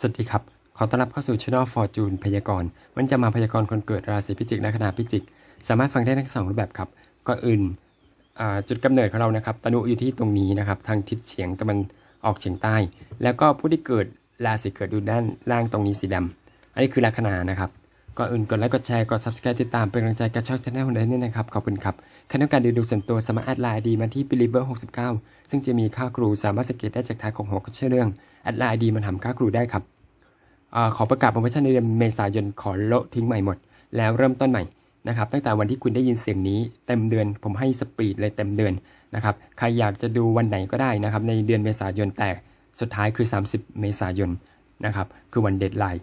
สวัสดีครับ ขอต้อนรับเข้าสู่ช่อง Fortune พยากรณ์ วันจะมาพยากรณ์คนเกิดราศีพิจิกและคณะพิจิก สามารถฟังได้ทั้งสองรูปแบบครับก่อนอื่นจุดกำเนิดของเรานะครับ ตนุอยู่ที่ตรงนี้นะครับ ทางทิศเฉียงตะวันออกเฉียงใต้ แล้วก็ผู้ที่เกิดราศีเกิดอยู่ด้านล่างตรงนี้สีดำอันนี้คือลัคนานะครับก่อนอื่นกดไลค์กดแชร์กด subscribe ติดตามเป็นกำลังใจกับช่องชาแนลของเราด้วยนะครับ ขอบคุณครับ ครต้องการดูดูส่วนตัวสามารถแอดไลน์ดีมาที่ believer 69 ซึ่งจะมีค่าครูสามารถสังเกตได้จากทายของหัวข้อเชื่อเรื่องแอดไลน์ดีมาทำค่าครูได้ครับอขอประกาศโปรโมชั่นในเดือนเมษายนขอโละทิ้งใหม่หมด แล้วเริ่มต้นใหม่นะครับตั้งแต่วันที่คุณได้ยินเสียงนี้เต็มเดือนผมให้สปีดเลยเต็มเดือนนะครับใครอยากจะดูวันไหนก็ได้นะครับในเดือนเมษายนแต่สุดท้ายคือ 30 เมษายนนะครับคือวันเดทไลน์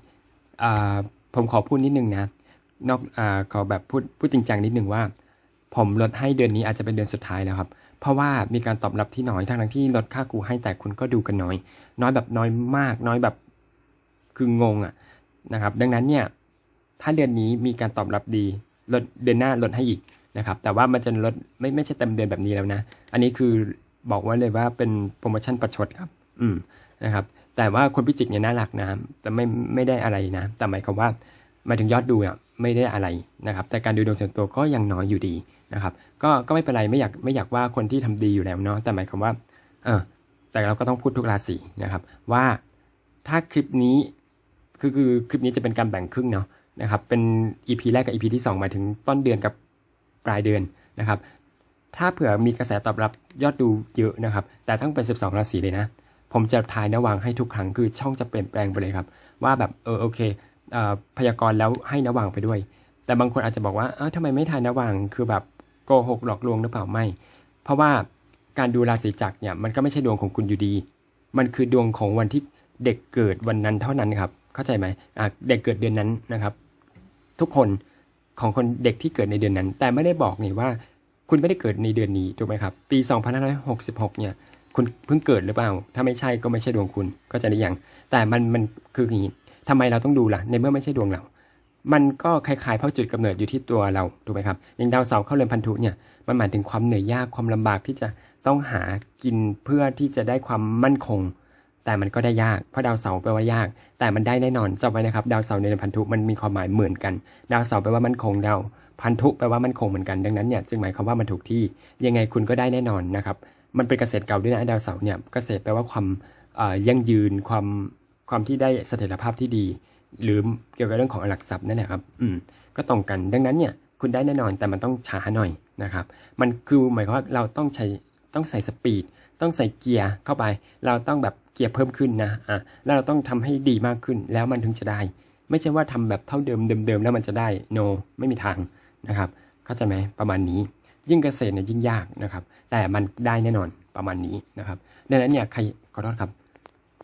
ผมขอพูดนิดนึงนะนอกอขอแบบพูดพูดจริงจังนิดนึงว่า ผมลดให้เดือนนี้อาจจะเป็นเดือนสุดท้ายแล้วครับ เพราะว่ามีการตอบรับที่น้อยทั้งที่ลดค่าครูให้แต่คุณก็ดูกันน้อย น้อยแบบน้อยมาก น้อยแบบคืองงอะนะครับ ดังนั้นเนี่ยถ้าเดือนนี้มีการตอบรับดีลดเดือนหน้าลดให้อีกนะครับ แต่ว่ามันจะลดไม่ไม่ใช่เต็มเดือนแบบนี้แล้วนะ อันนี้คือบอกไว้เลยว่าเป็นโปรโมชั่นประชดครับ อืมนะครับ แต่ว่าคนพิจิกเนี่ยน่ารักนะแต่ไม่ไม่ได้อะไรนะ แต่หมายความว่าหมายถึงยอดดูอะไม่ได้อะไรนะครับ แต่การดูดวงส่วนตัวก็ยังน้อยอยู่ดี นะครับ ก็ก็ไม่เป็นไรไม่อยากไม่อยากว่าคนที่ทำดีอยู่แล้วเนาะแต่หมายความว่าเออแต่เราก็ต้องพูดทุกราศีนะครับ ว่าถ้าคลิปนี้คือคือคลิปนี้จะเป็นการแบ่งครึ่งเนาะนะครับ เป็น EP แรกกับ EP ที่2หมายถึงต้นเดือนกับปลายเดือนนะครับ ถ้าเผื่อมีกระแสตอบรับยอดดูเยอะนะครับ แต่ต้องเป็น 12 ราศีเลยนะ ผมจะทายนวังให้ทุกครั้งคือช่องจะเปลี่ยนแปลงไปเลยครับ ว่าแบบเออโอเคเอ่อพยากรณ์แล้วให้นวังไปด้วย แต่บางคนอาจจะบอกว่าเอ้าทำไมไม่ทายนวังคือแบบ โกหกหลอกลวงหรือเปล่าไม่ เพราะว่าการดูราศีจักรเนี่ยมันก็ไม่ใช่ดวงของคุณอยู่ดี มันคือดวงของวันที่เด็กเกิดวันนั้นเท่านั้นครับ เข้าใจไหมอะเด็กเกิดเดือนนั้นนะครับ ทุกคนของคนเด็กที่เกิดในเดือนนั้น แต่ไม่ได้บอกนี่ว่า คุณไม่ได้เกิดในเดือนนี้ถูกไหมครับ ปี 2566 เนี่ย คุณเพิ่งเกิดหรือเปล่า ถ้าไม่ใช่ก็ไม่ใช่ดวงคุณก็จะได้ยังแต่มันมันคืออย่างนี้ทำไมเราต้องดูล่ะ ในเมื่อไม่ใช่ดวงเรา มันก็คล้ายๆเพราะจุดกำเนิดอยู่ที่ตัวเราถูกไหมครับอย่างดาวเสาร์เข้าเรือนพันธุเนี่ยมันหมายถึงความเหนื่อยยากความลำบากที่จะต้องหากินเพื่อที่จะได้ความมั่นคง แต่มันก็ได้ยากเพราะดาวเสาร์แปลว่ายาก แต่มันได้แน่นอนจำไว้นะครับ ดาวเสาร์ในเรือนพันธุมันมีความหมายเหมือนกัน ดาวเสาร์แปลว่ามั่นคงดาวพันธุแปลว่ามั่นคงเหมือนกันดังนั้นเนี่ยจึงหมายความว่ามันถูกที่ยังไงคุณก็ได้แน่นอนนะครับมันเป็นเกษตรเก่าด้วยนะดาวเสาร์เนี่ยเกษตรแปลว่าความยั่งยืนความความที่ได้เสถียรภาพที่ดี หรือเกี่ยวกับเรื่องของหลักทรัพย์นั่นแหละครับ อืม ก็ตรงกัน ดังนั้นเนี่ย คุณได้แน่นอนแต่มันต้องช้าหน่อยนะครับ มันคือหมายความว่าเราต้องใช้ต้องใส่สปีดต้องใส่เกียร์เข้าไป เราต้องแบบเกียร์เพิ่มขึ้นนะอะแล้วเราต้องทำให้ดีมากขึ้นแล้วมันถึงจะได้ ไม่ใช่ว่าทำแบบเท่าเดิมเดิมๆแล้วมันจะได้ no ไม่มีทางนะครับ เข้าใจไหมประมาณนี้ ยิ่งเกษตรเนี่ยยิ่งยากนะครับ แต่มันได้แน่นอนประมาณนี้นะครับดังนั้นเนี่ยใครขอโทษครับ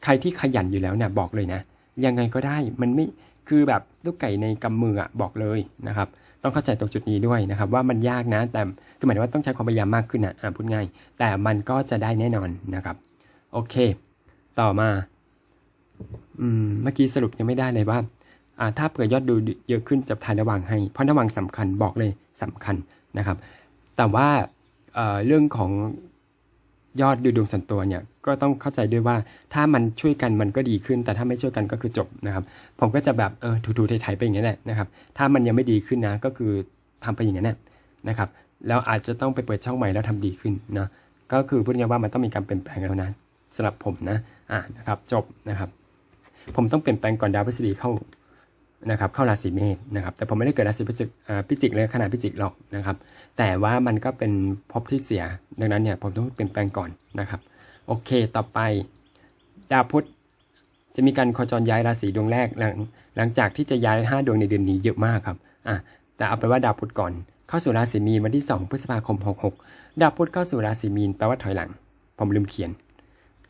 ใครที่ขยันอยู่แล้วเนี่ยบอกเลยนะ ยังไงก็ได้มันไม่คือแบบลูกไก่ในกำมืออะบอกเลยนะครับ ต้องเข้าใจตรงจุดนี้ด้วยนะครับ ว่ามันยากนะ แต่คือหมายถึงว่าต้องใช้ความพยายามมากขึ้นนะอะพูดง่าย แต่มันก็จะได้แน่นอนนะครับ โอเค ต่อมา อืมเมื่อกี้สรุปยังไม่ได้เลยว่าอ่าถ้าเผื่อยอดดูเยอะขึ้นจะทายระวังให้ เพราะระวังสำคัญบอกเลยสำคัญนะครับ แต่ว่าเอ่อเรื่องของ ยอดดูดวงส่วนตัวเนี่ยก็ต้องเข้าใจด้วยว่าถ้ามันช่วยกันมันก็ดีขึ้น แต่ถ้าไม่ช่วยกันก็คือจบนะครับ ผมก็จะแบบเออถูๆไถๆไปอย่างนี้แหละนะครับ ถ้ามันยังไม่ดีขึ้นนะก็คือทำไปอย่างนี้นแหละนะครับ แล้วอาจจะต้องไปเปิดช่องใหม่แล้วทำดีขึ้นนะก็คือพูดง่ายๆว่ามันต้องมีการเปลี่ยนแปลงแล้วนะสำหรับผมนะอ่านะครับจบนะครับ ผมต้องเปลี่ยนแปลงก่อนดาวพฤษฎีเข้า นะครับเข้าราศีเมษนะครับแต่ผมไม่ได้เกิดราศีพิจิกพิจิกเลยขนาดพิจิกหรอกนะครับ แต่ว่ามันก็เป็นภพที่เสีย ดังนั้นเนี่ยผมต้องเปลี่ยนแปลงก่อนนะครับ โอเคต่อไป ดาวพุธจะมีการโคจรย้ายราศีดวงแรกหลังหลังจากที่จะย้ายห้าดวงในเดือนนี้เยอะมากครับอะแต่เอาไปว่าดาวพุธก่อน เข้าสู่ราศีมีนวันที่ 2 พฤษภาคม 66 ดาวพุธเข้าสู่ราศีมีนแปลว่าถอยหลัง ผมลืมเขียน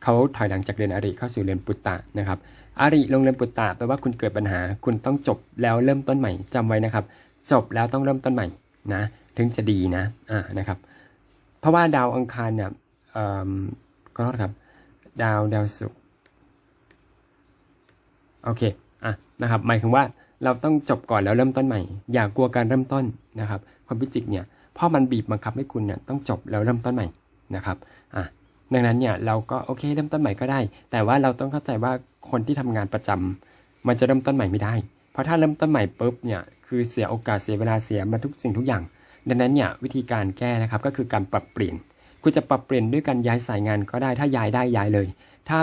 เขาถอยหลังจากเรือนอริเข้าสู่เรือนปุตตะนะครับอริลงเรือนปุตตะแปลว่าคุณเกิดปัญหา คุณต้องจบแล้วเริ่มต้นใหม่จำไว้นะครับ จบแล้วต้องเริ่มต้นใหม่นะถึงจะดีนะอ่านะครับ เพราะว่าดาวอังคารเนี่ยเอ่อขอโทษครับ ดาวดาวศุกร์โอเคอะนะครับหมายถึงว่าเราต้องจบก่อนแล้วเริ่มต้นใหม่ อย่ากลัวการเริ่มต้นนะครับคนพิจิกเนี่ยพราะมันบีบบังคับให้คุณเนี่ยต้องจบแล้วเริ่มต้นใหม่นะครับอะ ดังนั้นเนี่ยเราก็โอเคเริ่มต้นใหม่ก็ได้ แต่ว่าเราต้องเข้าใจว่าคนที่ทำงานประจำมันจะเริ่มต้นใหม่ไม่ได้ เพราะถ้าเริ่มต้นใหม่ปุ๊บเนี่ยคือเสียโอกาสเสียเวลาเสียมาทุกสิ่งทุกอย่าง ดังนั้นเนี่ยวิธีการแก้นะครับก็คือการปรับเปลี่ยน คุณจะปรับเปลี่ยนด้วยการย้ายสายงานก็ได้ ถ้าย้ายได้ย้ายเลย ถ้า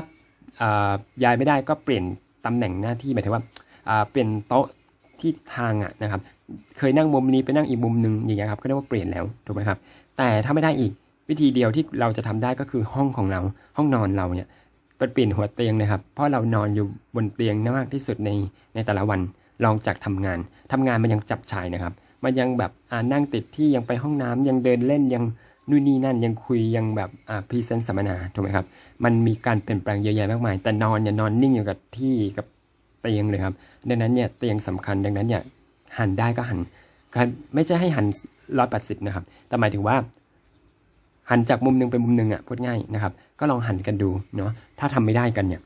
ย้ายไม่ได้ก็เปลี่ยนตำแหน่งหน้าที่หมายถึงว่าเปลี่ยนโต๊ะที่ทางอะนะครับ เคยนั่งมุมนี้ไปนั่งอีกมุมหนึ่งอย่างเงี้ยครับก็เรียกว่าเปลี่ยนแล้วถูกไหมครับ แต่ถ้าไม่ได้อีก วิธีเดียวที่เราจะทำได้ก็คือห้องของเราห้องนอนเราเนี่ยเปลี่ยนหัวเตียงนะครับ เพราะเรานอนอยู่บนเตียงมากที่สุดในในแต่ละวันลองจากทำงานทำงานมันยังจับฉายนะครับ มันยังแบบอ่านั่งติดที่ยังไปห้องน้ำยังเดินเล่นยังนู่นนี่นั่นยังคุยยังแบบอ่าพรีเซนต์สัมมนาถูกไหมครับ มันมีการเปลี่ยนแปลงเยอะแยะมากมาย แต่นอนอย่านอนนิ่งอยู่กับที่กับเตียงเลยครับ ดังนั้นเนี่ยเตียงสำคัญดังนั้นเนี่ยหันได้ก็หันไม่ใช่ให้หันร้อยแปดสิบนะครับ แต่หมายถึงว่า หันจากมุมหนึ่งไปมุมหนึ่งอะพูดง่ายนะครับ ก็ลองหันกันดูเนาะถ้าทำไม่ได้กันเนี่ย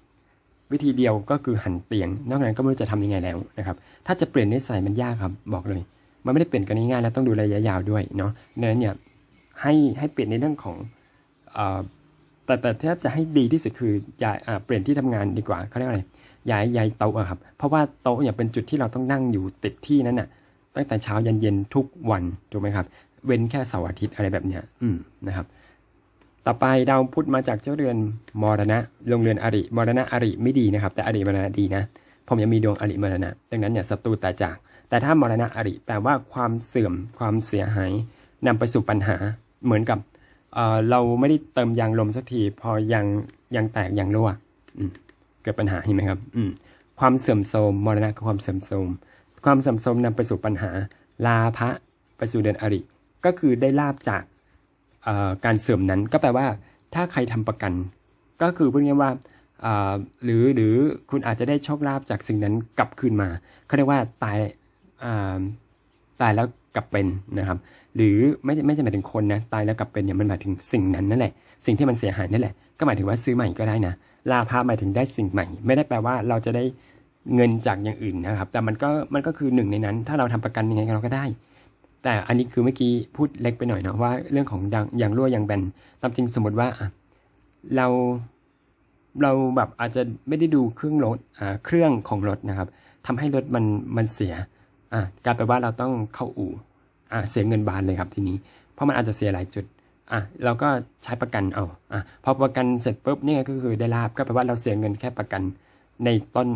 วิธีเดียวก็คือหันเตียง นอกนั้นก็ไม่รู้จะทำยังไงแล้วนะครับ ถ้าจะเปลี่ยนนิสัยมันยากครับบอกเลย มันไม่ได้เปลี่ยนกันง่ายๆแล้วต้องดูระยะยาวด้วยเนาะดังนั้นเนี่ยให้ให้เปลี่ยนในเรื่องของแต่แต่ถ้าจะให้ดีที่สุดคือย้ายเปลี่ยนที่ทำงานดีกว่าเขาเรียกว่าอะไรย้ายย้ายโต๊ะอะครับ เพราะว่าโต๊ะเนี่ยเป็นจุดที่เราต้องนั่งอยู่ติดที่นั้นน่ะตั้งแต่เช้ายันเย็นทุกวันถูกไหมครับ เว้นแค่เสาร์อาทิตย์อะไรแบบเนี้ย อืมนะครับ ต่อไปดาวพุธมาจากเจ้าเรือนมรณะลงเรือนอริมรณะอริไม่ดีนะครับ แต่อริมรณะดีนะผมยังมีดวงอริมรณะ ดังนั้นเนี่ยศัตรูแต่จาก แต่ถ้ามรณะอริแปลว่าความเสื่อมความเสียหายนำไปสู่ปัญหาเหมือนกับเอ่อเราไม่ได้เติมยางลมสักที พอยางยางแตกยางรั่วอืมเกิดปัญหาเห็นไหมครับ อืมความเสื่อมโทรมมรณะคือความเสื่อมโทรมความเสื่อมโทรมนำไปสู่ปัญหาลาภะไปสู่เดือนอริ ก็คือได้ลาบจากการเสื่อมนั้นก็แปลว่า ถ้าใครทำประกัน ก็คือพูดง่ายๆว่าหรือหรือคุณอาจจะได้โชคลาภจากสิ่งนั้นกลับคืนมาเขาเรียกว่าตายตายแล้วกลับเป็นนะครับ หรือไม่ไม่ใช่หมายถึงคนนะตายแล้วกลับเป็นเนี่ยมันหมายถึงสิ่งนั้นนั่นแหละ สิ่งที่มันเสียหายนั่นแหละ ก็หมายถึงว่าซื้อใหม่ก็ได้นะลาภหมายถึงได้สิ่งใหม่ ไม่ได้แปลว่าเราจะได้เงินจากอย่างอื่นนะครับ แต่มันก็มันก็คือหนึ่งในนั้น ถ้าเราทำประกันยังไงเราก็ได้ แต่อันนี้คือเมื่อกี้พูดเล็กไปหน่อยเนาะว่าเรื่องของดังยางรั่วยางแบนตามจริงสมมติว่าเราเราแบบอาจจะไม่ได้ดูเครื่องรถอ่าเครื่องของรถนะครับทำให้รถมันมันเสียอ่ากลายเป็นว่าเราต้องเข้าอู่อ่าเสียเงินบานเลยครับทีนี้ เพราะมันอาจจะเสียหลายจุดอะเราก็ใช้ประกันเอาอะพอประกันเสร็จปุ๊บเนี่ยก็คือได้ลาบก็แปลว่าเราเสียเงินแค่ประกันในต้น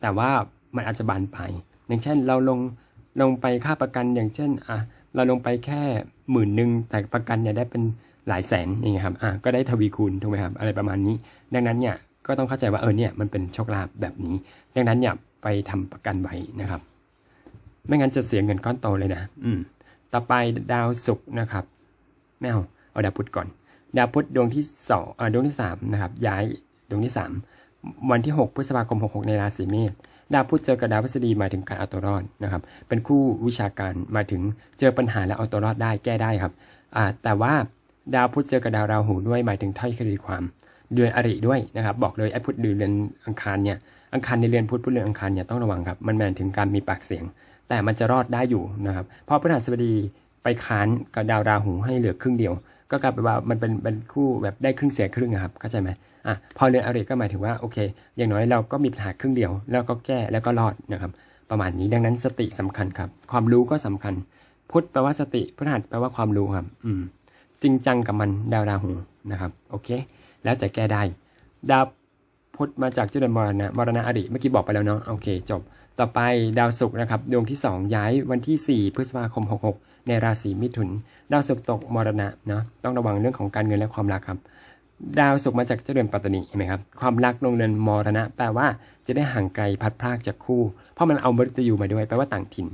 แต่ว่ามันอาจจะบานไปลายอย่างเช่นเราลง ลงไปค่าประกันอย่างเช่นอะเราลงไปแค่หมื่นหนึ่งแต่ประกันเนี่ยได้เป็นหลายแสนอย่างเงี้ยครับอะก็ได้ทวีคูณถูกไหมครับอะไรประมาณนี้ ดังนั้นเนี่ยก็ต้องเข้าใจว่าเออเนี่ยมันเป็นโชคลาภแบบนี้ ดังนั้นเนี่ยไปทำประกันไว้นะครับ ไม่งั้นจะเสียเงินก้อนโตเลยนะ อืม ต่อไปดาวศุกร์นะครับไม่เอาเอาดาวพุธก่อน ดาวพุธดวงที่สองอ่าดวงที่สามนะครับ ย้ายดวงที่สามวันที่หกพฤษภาคมหกหกในราศีเมษ ดาวพุธเจอกับดาวพฤษฎีหมายถึงการเอาตัวรอดนะครับ เป็นคู่วิชาการหมายถึงเจอปัญหาและเอาตัวรอดได้แก้ได้ครับอ่าแต่ว่าดาวพุธเจอกับดาวราหูด้วยหมายถึงถ้อยคดีความ เดือนอริด้วยนะครับ บอกเลยไอ้พุธเดือนอังคารเนี่ยอังคารในเรือนพุธพุธเรือนอังคารเนี่ยต้องระวังครับมันหมายถึงการมีปากเสียง แต่มันจะรอดได้อยู่นะครับเพราะพฤหัสบดีไปค้านกับดาวราหูให้เหลือครึ่งเดียว ก็กลายเป็นว่ามันเป็นเป็นคู่แบบได้ครึ่งเสียครึ่งอะครับเข้าใจไหมอะพอเรือนอริก็หมายถึงว่าโอเค อย่างน้อยเราก็มีปัญหาครึ่งเดียว แล้วก็แก้แล้วก็รอดนะครับประมาณนี้ดังนั้นสติสำคัญครับ ความรู้ก็สำคัญ พุทธแปลว่าสติพฤหัสแปลว่าความรู้ครับ อืม จริงจังกับมันดาวราหูนะครับ โอเค แล้วจะแก้ได้ดาวพุธมาจากจริญมรณะมรณะอริเมื่อกี้บอกไปแล้วเนาะโอเค จบ ต่อไปดาวศุกร์นะครับดวงที่ 2 ย้ายวันที่ 4 พฤษภาคม 66 ในราศีมิถุน ดาวศุกร์ตกมรณะเนาะต้องระวังเรื่องของการเงินและความรักครับ ดาวศุกร์มาจากเจริญปัตตานีเห็นไหมครับความรักลงเรือนมรณะ แปลว่าจะได้ห่างไกลพัดพรากจากคู่ เพราะมันเอามฤตยูมาด้วยแปลว่าต่างถิ่น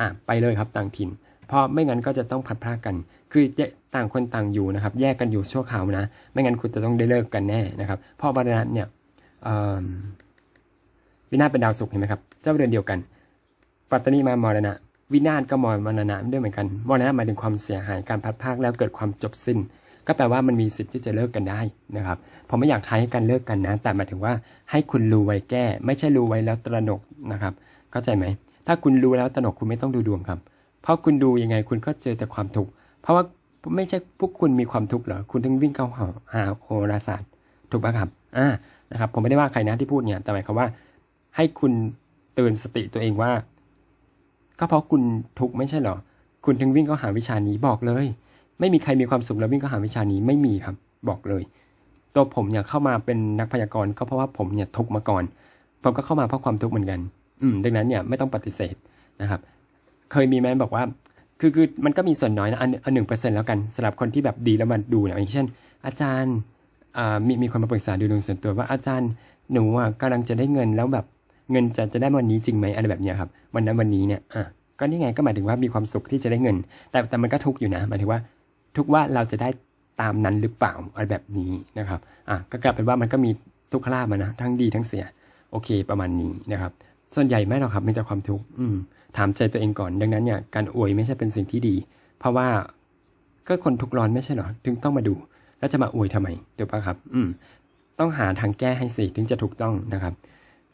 อะไปเลยครับต่างถิ่นเพราะไม่งั้นก็จะต้องพัดพรากกัน คือจะต่างคนต่างอยู่นะครับ แยกกันอยู่ชั่วคราวนะ ไม่งั้นคุณจะต้องได้เลิกกันแน่นะครับเพราะมรณะเนี่ยวินาศเป็นดาวศุกร์เห็นไหมครับ เจ้าเรือนเดียวกัน ปัตตานีมามรณะ วินาศก็มรณะด้วยเหมือนกันมรณะหมายถึงความเสียหายการพัดพากแล้วเกิดความจบสิ้น ก็แปลว่ามันมีสิทธิ์ที่จะเลิกกันได้นะครับผมไม่อยากท้ายให้กันเลิกกันนะ แต่หมายถึงว่าให้คุณรู้ไว้แก้ ไม่ใช่รู้ไว้แล้วตระหนกนะครับเข้าใจไหมถ้าคุณรู้แล้วตระหนกคุณไม่ต้องดูดวงครับ เพราะคุณดูยังไงคุณก็เจอแต่ความทุกข์เพราะว่าไม่ใช่พวกคุณมีความทุกข์เหรอคุณถึงวิ่งเข้าหาหาโหราศาสตร์ถูกปะครับอ่านะครับ ผมไม่ได้ว่าใครนะที่พูดเนี่ยแต่หมายความว่า ให้คุณเตือนสติตัวเองว่า ก็เพราะคุณทุกข์ไม่ใช่เหรอ คุณถึงวิ่งเข้าหาวิชานี้บอกเลย ไม่มีใครมีความสุขแล้ววิ่งเข้าหาวิชานี้ไม่มีครับ บอกเลย ตัวผมเนี่ยเข้ามาเป็นนักพยากรณ์ก็เพราะว่าผมเนี่ยทุกข์มาก่อน ผมก็เข้ามาเพราะความทุกข์เหมือนกัน อืม ดังนั้นเนี่ยไม่ต้องปฏิเสธนะครับ เคยมีแมนบอกว่า คือคือมันก็มีส่วนน้อยนะอันอันหนึ่งเปอร์เซ็นต์แล้วกันสำหรับคนที่แบบดีแล้วมาดูเนี่ยอย่างเช่น อาจารย์อ่ามีมีคนมาปรึกษาดูดวงส่วนตัวว่าอาจารย์หนูอะกำลังจะได้เงินแล้วแบบ เงินจะจะได้วันนี้จริงไหมอะไรแบบนี้ครับ วันนั้นวันนี้เนี่ยอะก็นี่ไงก็หมายถึงว่ามีความสุขที่จะได้เงิน แต่แต่มันก็ทุกอยู่นะหมายถึงว่า ทุกว่าเราจะได้ตามนั้นหรือเปล่าอะไรแบบนี้นะครับอะก็กลายเป็นว่ามันก็มีทุกขลาภมานะทั้งดีทั้งเสีย โอเคประมาณนี้นะครับส่วนใหญ่ไม่หรอกครับมีแต่ความทุกข์อืมถามใจตัวเองก่อน ดังนั้นเนี่ยการอวยไม่ใช่เป็นสิ่งที่ดี เพราะว่าก็คนทุกข์ร้อนไม่ใช่หรอถึงต้องมาดู แล้วจะมาอวยทำไมถูกปะครับ อืม ต้องหาทางแก้ให้สิถึงจะถูกต้องนะครับ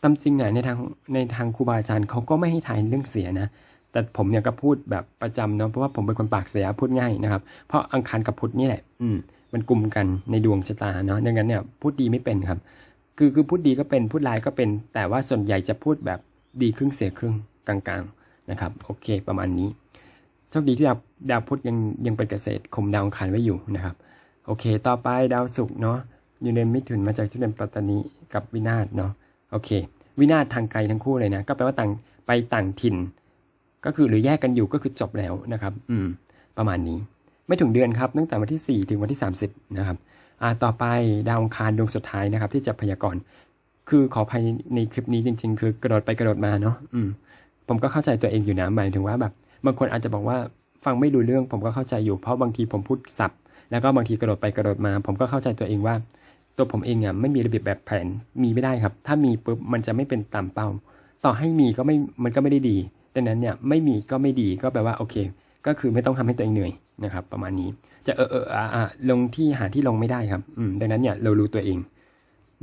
ตามจริงอะในทางในทางครูบาอาจารย์เขาก็ไม่ให้ทายเรื่องเสียนะ แต่ผมเนี่ยก็พูดแบบประจำเนาะเพราะว่าผมเป็นคนปากเสียพูดง่ายนะครับ เพราะอังคารกับพุธนี่แหละ อืม มันกลุ่มกันในดวงชะตาเนาะดังนั้นเนี่ยพูดดีไม่เป็นครับ คือคือพูดดีก็เป็นพูดร้ายก็เป็น แต่ว่าส่วนใหญ่จะพูดแบบดีครึ่งเสียครึ่งกลางๆนะครับ โอเค ประมาณนี้โชคดีที่ดาวดาวพุธยังยังเป็นเกษตรข่มดาวอังคารไว้อยู่นะครับ โอเค ต่อไปดาวศุกร์เนาะอยู่ในมิถุนมาจากที่เดือนปัตตานีกับวินาศเนาะ โอเค วินาศทางไกลทั้งคู่เลยนะ ก็แปลว่าต่างไปต่างถิ่น ก็คือหรือแยกกันอยู่ก็คือจบแล้วนะครับ อืม ประมาณนี้ ไม่ถึงเดือนครับ ตั้งแต่วันที่ 4 ถึงวันที่ 30 นะครับ อ่า ต่อไปดาวองคารดวงสุดท้ายนะครับ ที่จะพยากรณ์ คือขออภัยในคลิปนี้จริง ๆ คือกระโดดไปกระโดดมาเนาะ อืม ผมก็เข้าใจตัวเองอยู่นะหมายถึงว่าแบบ บางคนอาจจะบอกว่าฟังไม่ดูเรื่องผมก็เข้าใจอยู่เพราะบางทีผมพูดสับแล้วก็บางทีกระโดดไปกระโดดมา ผมก็เข้าใจตัวเองว่า ตัวผมเองอะไม่มีระเบียบแบบแผนมีไม่ได้ครับ ถ้ามีปุ๊บมันจะไม่เป็นตามเป้า ต่อให้มีก็ไม่มันก็ไม่ได้ดีดังนั้นเนี่ยไม่มีก็ไม่ดีก็แปลว่าโอเค ก็คือไม่ต้องทำให้ตัวเองเหนื่อยนะครับ ประมาณนี้จะเออเอออาอ่าลงที่หาที่ลงไม่ได้ครับอืมดังนั้นเนี่ยเรารู้ตัวเอง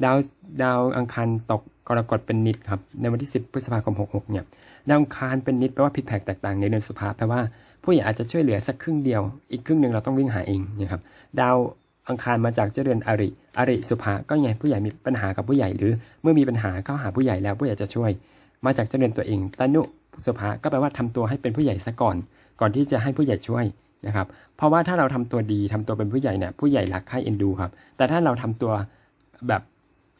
ดาวดาวอังคารตกกรกฎเป็นนิดครับในวันที่ 10 พฤษภาคม 66 เนี่ยดาวอังคารเป็นนิดแปลว่าผิดแผกแตกต่างในเดือนสุภาแปลว่าผู้ใหญ่อาจจะช่วยเหลือสักครึ่งเดียว อีกครึ่งหนึ่งเราต้องวิ่งหาเองนะครับดาว อังคารมาจากเจ้าเดือริ อริสุภาก็ไงผู้ใหญ่มีปัญหากับผู้ใหญ่หรือ เมื่อมีปัญหาเข้าหาผู้ใหญ่แล้วผู้ใหญ่จะช่วย มาจากเจ้าเดือนตัวเองตานุสุภาก็แปลว่าทำตัวให้เป็นผู้ใหญ่ซะก่อน ก่อนที่จะให้ผู้ใหญ่ช่วยนะครับ เพราะว่าถ้าเราทำตัวดีทำตัวเป็นผู้ใหญ่เนี่ยผู้ใหญ่รักใคร่เอ็นดูครับ แต่ถ้าเราทำตัวแบบ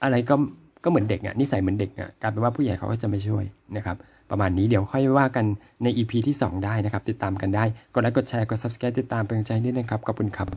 อะไรก็ก็เหมือนเด็กอะนิสัยเหมือนเด็กอะกลายเป็นว่าผู้ใหญ่เขาก็จะไม่ช่วยนะครับประมาณนี้เดี๋ยวค่อยว่ากันใน EP ที่ 2 ได้นะครับ ติดตามกันได้ กดไลค์กดแชร์กด subscribe ติดตามเป็นกำลังใจนิดนึงครับ ขอบคุณครับ